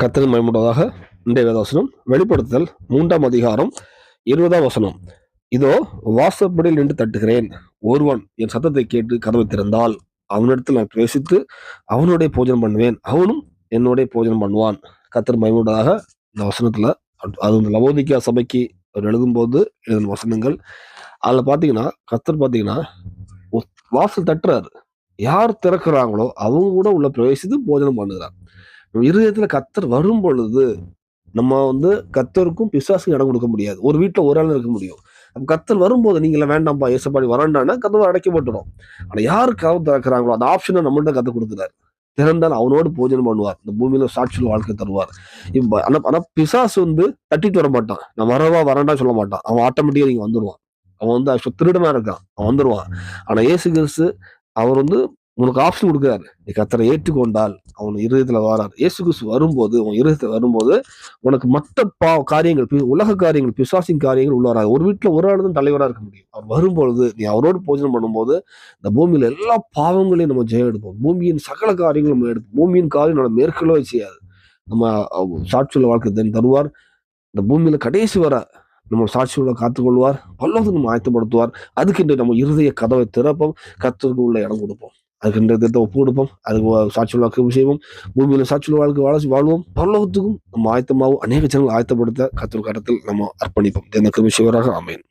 கத்தல் மயமுட்டதாக இன்றைய வேதவசனம். வெளிப்படுத்துதல் மூன்றாம் அதிகாரம் இருபதாம் வசனம். இதோ வாசப்படியில் நின்று தட்டுகிறேன். ஒருவன் என் சத்தத்தை கேட்டு கதவை திறந்தால் அவனிடத்தில் நான் பிரவேசித்து அவனுடைய போஜனம் பண்ணுவேன். அவனும் என்னுடைய போஜனம் பண்ணுவான். கத்தர் மயமுட்டதாக இந்த வசனத்தில் அது இந்த லவோதிக்கா சபைக்கு அவர் எழுதும்போது எழுதின வசனங்கள். அதில் பார்த்தீங்கன்னா கத்தர் பார்த்தீங்கன்னா வாசல் தட்டுறாரு. யார் திறக்கிறாங்களோ அவங்க கூட உள்ள பிரவேசித்து போஜனம் பண்ணுகிறார். இருதயத்துல கத்தர் வரும் பொழுது நம்ம வந்து கத்தருக்கும் பிசாசுக்கும் இடம் கொடுக்க முடியாது. ஒரு வீட்டுல ஒரு ஆள் இருக்க முடியும். கத்தல் கத்தர் வரும்போது நீங்கள வேண்டாம்பா ஏசப்பாடி வரண்டான்னா கதவை அடைக்கப்பட்டுடும் ஆனா யாரு கதவு திறக்கிறாங்களோ அந்த ஆப்ஷனை நம்மள்ட்ட கத்து கொடுக்குறாரு. திறந்தால் அவனோடு பூஜனம் பண்ணுவார். இந்த பூமியில சாட்சியில் வாழ்க்கை தருவார். இப்ப ஆனா ஆனா பிசாசு வந்து தட்டிட்டு வர மாட்டான். நான் வரவா வராண்டான்னு சொல்ல மாட்டான். அவன் ஆட்டோமேட்டிக்கா நீங்க வந்துருவான். அவன் வந்து actually திருடனா இருக்கான். அவன் வந்துடுவான் ஆனா இயேசு கிறிஸ்து அவர் வந்து உனக்கு ஆப்ஷன் கொடுக்குறாரு. நீ கத்தரை ஏற்றுக்கொண்டால் அவன் இருதயத்தில் வரார். இயேசு கிறிஸ்து வரும்போது உன் இருதயத்தில் வரும்போது உனக்கு மற்ற பா காரியங்கள் பி- உலக காரியங்கள் பிசாசின் காரியங்கள் உள்ள வராது ஒரு வீட்டில் ஒரு ஆள் தான் இருக்க முடியும். அவர் வரும்பொழுது நீ அவரோடு போஜனம் பண்ணும்போது இந்த பூமியில் எல்லா பாவங்களையும் நம்ம ஜெயம் எடுப்போம். பூமியின் சகல காரியங்களும் நம்ம எடுப்போம். பூமியின் காரியம் நம்ம மேற்கொள்ளவே செய்யாது. நம்ம சாட்சியுள்ள வாழ்க்கை தன் தருவார். இந்த பூமியில் கடைசி வர நம்ம சாட்சியோட காத்துக்கொள்வார். பல்லவத்துக்கு நம்ம ஆயத்தப்படுத்துவார். அதுக்கு நம்ம இருதய கதவை திறப்போம். கத்தருக்கு உள்ள இடம் கொடுப்போம். அதுக்கு ரெண்டு ஒப்பு கொடுப்போம். அதுக்கு வ- சாட்சியுள்ள வாழ்க்கை செய்வோம். பூமியில் சாட்சியுள்ள வாழ்க்கை வாழ வாழ்வோம். பரலோகத்துக்கும் நம்ம ஆயத்தமாகவும் அநேக ஜனங்கள் ஆயத்தப்படுத்த கத்தூர் கட்டத்தில் நம்ம அர்ப்பணிப்போம். இந்த கிருமி சிவராக அமையும்